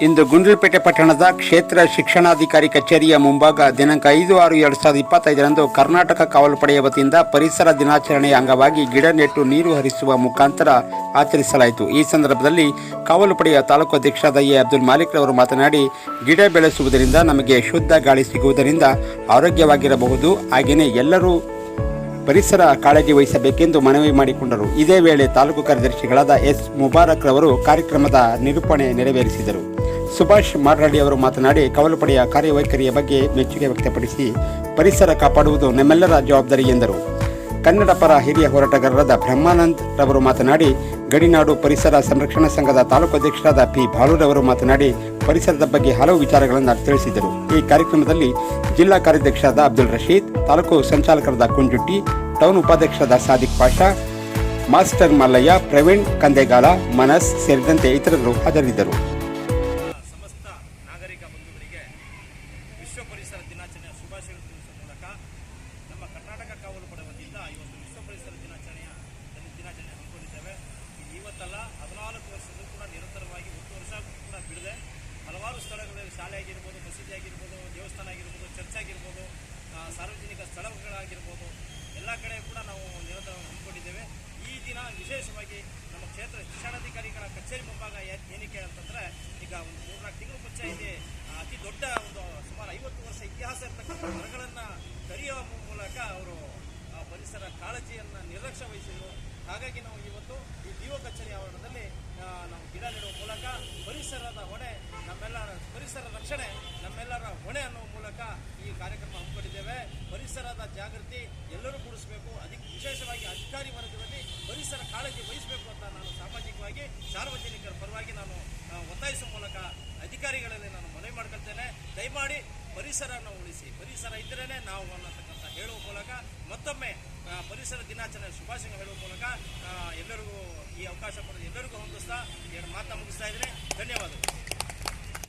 ಇಂದು ಗುಂಡ್ಲುಪೇಟೆ ಪಟ್ಟಣದ ಕ್ಷೇತ್ರ ಶಿಕ್ಷಣಾಧಿಕಾರಿ ಕಚೇರಿಯ ಮುಂಭಾಗ ದಿನಾಂಕ ಐದು ಆರು ಎರಡು ಸಾವಿರದ ಇಪ್ಪತ್ತೈದರಂದು ಕರ್ನಾಟಕ ಕಾವಲು ಪಡೆಯ ವತಿಯಿಂದ ಪರಿಸರ ದಿನಾಚರಣೆಯ ಅಂಗವಾಗಿ ಗಿಡ ನೆಟ್ಟು ನೀರು ಹರಿಸುವ ಮುಖಾಂತರ ಆಚರಿಸಲಾಯಿತು. ಈ ಸಂದರ್ಭದಲ್ಲಿ ಕಾವಲು ಪಡೆಯ ತಾಲೂಕು ಅಧ್ಯಕ್ಷರಾದ ಎ ಅಬ್ದುಲ್ ಮಾಲಿಕ್ ರವರು ಮಾತನಾಡಿ, ಗಿಡ ಬೆಳೆಸುವುದರಿಂದ ನಮಗೆ ಶುದ್ಧ ಗಾಳಿ ಸಿಗುವುದರಿಂದ ಆರೋಗ್ಯವಾಗಿರಬಹುದು ಹಾಗೆಯೇ ಎಲ್ಲರೂ ಪರಿಸರ ಕಾಳಜಿ ವಹಿಸಬೇಕೆಂದು ಮನವಿ ಮಾಡಿಕೊಂಡರು. ಇದೇ ವೇಳೆ ತಾಲೂಕು ಕಾರ್ಯದರ್ಶಿಗಳಾದ ಎಸ್ ಮುಬಾರಕ್ ರವರು ಕಾರ್ಯಕ್ರಮದ ನಿರೂಪಣೆ ನೆರವೇರಿಸಿದರು. ಸುಭಾಷ್ ಮಾರ್ರಾಡಿ ಅವರು ಮಾತನಾಡಿ, ಕವಲುಪಡೆಯ ಕಾರ್ಯವೈಖರಿಯ ಬಗ್ಗೆ ಮೆಚ್ಚುಗೆ ವ್ಯಕ್ತಪಡಿಸಿ, ಪರಿಸರ ಕಾಪಾಡುವುದು ನಮ್ಮೆಲ್ಲರ ಜವಾಬ್ದಾರಿ ಎಂದರು. ಕನ್ನಡ ಪರ ಹಿರಿಯ ಹೋರಾಟಗಾರರಾದ ಬ್ರಹ್ಮಾನಂದ್ ರವರು ಮಾತನಾಡಿ, ಗಡಿನಾಡು ಪರಿಸರ ಸಂರಕ್ಷಣಾ ಸಂಘದ ತಾಲೂಕು ಅಧ್ಯಕ್ಷರಾದ ಪಿ. ಬಾಲುರವರು ಮಾತನಾಡಿ, ಪರಿಸರದ ಬಗ್ಗೆ ಹಲವು ವಿಚಾರಗಳನ್ನು ತಿಳಿಸಿದರು. ಈ ಕಾರ್ಯಕ್ರಮದಲ್ಲಿ ಜಿಲ್ಲಾ ಕಾರ್ಯಾಧ್ಯಕ್ಷರಾದ ಅಬ್ದುಲ್ ರಶೀದ್, ತಾಲೂಕು ಸಂಚಾಲಕರಾದ ಕುಂಜುಟ್ಟಿ, ಟೌನ್ ಉಪಾಧ್ಯಕ್ಷರಾದ ಸಾದಿಕ್ ಪಾಷಾ, ಮಾಸ್ಟರ್ ಮಲ್ಲಯ್ಯ, ಪ್ರವೀಣ್ ಕಂದೆಗಾಲ, ಮನಸ್ ಸೇರಿದಂತೆ ಇತರರು ಹಾಜರಿದ್ದರು. ವಿಶ್ವ ಪರಿಸರ ದಿನಾಚರಣೆಯ ಶುಭಾಶಯಗಳು ತಿಳಿಸುವ ಮೂಲಕ ನಮ್ಮ ಕರ್ನಾಟಕ ಕಾವಲು ಪಡೆ ವತಿಯಿಂದ ಇವತ್ತು ವಿಶ್ವ ಪರಿಸರ ದಿನಾಚರಣೆಯ ದಿನಾಚರಣೆ ಹಮ್ಮಿಕೊಂಡಿದ್ದೇವೆ. ಇದು ಇವತ್ತಲ್ಲ ಹದಿನಾಲ್ಕು ವರ್ಷದಲ್ಲೂ ಕೂಡ ನಿರಂತರವಾಗಿ ಒಂದು ವರ್ಷ ಕೂಡ ಬಿಡದೆ ಹಲವಾರು ಸ್ಥಳಗಳಲ್ಲಿ ಶಾಲೆ ಆಗಿರ್ಬೋದು ಮಸೀದಿ ಆಗಿರ್ಬೋದು ದೇವಸ್ಥಾನ ಆಗಿರ್ಬೋದು, ಚರ್ಚ್ ಆಗಿರ್ಬೋದು ಸಾರ್ವಜನಿಕ ಸ್ಥಳಗಳಾಗಿರ್ಬೋದು, ಎಲ್ಲ ಕಡೆ ಕೂಡ ನಾವು ನಿರಂತರವಾಗಿ ಹಮ್ಮಿಕೊಂಡಿದ್ದೇವೆ. ಈ ದಿನ ವಿಶೇಷವಾಗಿ ನಮ್ಮ ಕ್ಷೇತ್ರ ಶಿಕ್ಷಣಾಧಿಕಾರಿಗಳ ಕಚೇರಿ ಮುಂಭಾಗ ಏನಕ್ಕೆ ಅಂತಂದ್ರೆ ಈಗ ಒಂದು ಮೂರ್ನಾಲ್ಕು ತಿಂಗಳು ಮುಂಚೆ ಅತಿ ದೊಡ್ಡ ಒಂದು ಸುಮಾರು ಐವತ್ತು ವರ್ಷ ಇತಿಹಾಸ ಇರತಕ್ಕಂಥ ಮರಗಳನ್ನು ಕರೆಯುವ ಮೂಲಕ ಅವರು ಆ, ಪರಿಸರ ಕಾಳಜಿಯನ್ನು ನಿರ್ಲಕ್ಷ್ಯ ವಹಿಸಿದರು ಹಾಗಾಗಿ ನಾವು ಇವತ್ತು ಈ ಜೀವ ಕಚೇರಿ ಆವರಣದಲ್ಲಿ ನಾವು ಗಿಡ ನೆಡುವ ಮೂಲಕ ಪರಿಸರದ ಹೊಣೆ ನಮ್ಮೆಲ್ಲರ ಪರಿಸರ ರಕ್ಷಣೆ ನಮ್ಮೆಲ್ಲರ ಹೊಣೆ ಅನ್ನುವ ಮೂಲಕ ಈ ಕಾರ್ಯಕ್ರಮ ಹಮ್ಮಿಕೊಂಡಿದ್ದೇವೆ. ಪರಿಸರದ ಜಾಗೃತಿ ಎಲ್ಲರೂ ಮೂಡಿಸಬೇಕು. ಅದಕ್ಕೆ ವಿಶೇಷವಾಗಿ ಅಧಿಕಾರಿ ವರ್ಗದಲ್ಲಿ ಪರಿಸರ ಕಾಳಜಿ ವಹಿಸಬೇಕು ಅಂತ ನಾನು ಸಾಮಾಜಿಕವಾಗಿ ಸಾರ್ವಜನಿಕರ ಪರವಾಗಿ ನಾನು ಒತ್ತಾಯಿಸುವ ಮೂಲಕ ಅಧಿಕಾರಿಗಳಲ್ಲಿ ನಾನು ಮನವಿ ಮಾಡ್ಕೊಳ್ತೇನೆ. ದಯಮಾಡಿ ಪರಿಸರನ ಉಳಿಸಿ. ಪರಿಸರ ಇದ್ರೇ ನಾವು ಅನ್ನತಕ್ಕಂಥ ಹೇಳುವ ಮೂಲಕ ಮತ್ತೊಮ್ಮೆ ಪರಿಸರ ದಿನಾಚರಣೆ ಶುಭಾಶಯ ಹೇಳುವ ಮೂಲಕ ಎಲ್ಲರಿಗೂ ಈ ಅವಕಾಶ ಪಡೆದು ಎಲ್ಲರಿಗೂ ಹೊಂದಿಸ್ತಾ, ಎರಡು ಮಾತನ್ನ ಮುಗಿಸ್ತಾ ಇದ್ದೀನಿ. ಧನ್ಯವಾದಗಳು.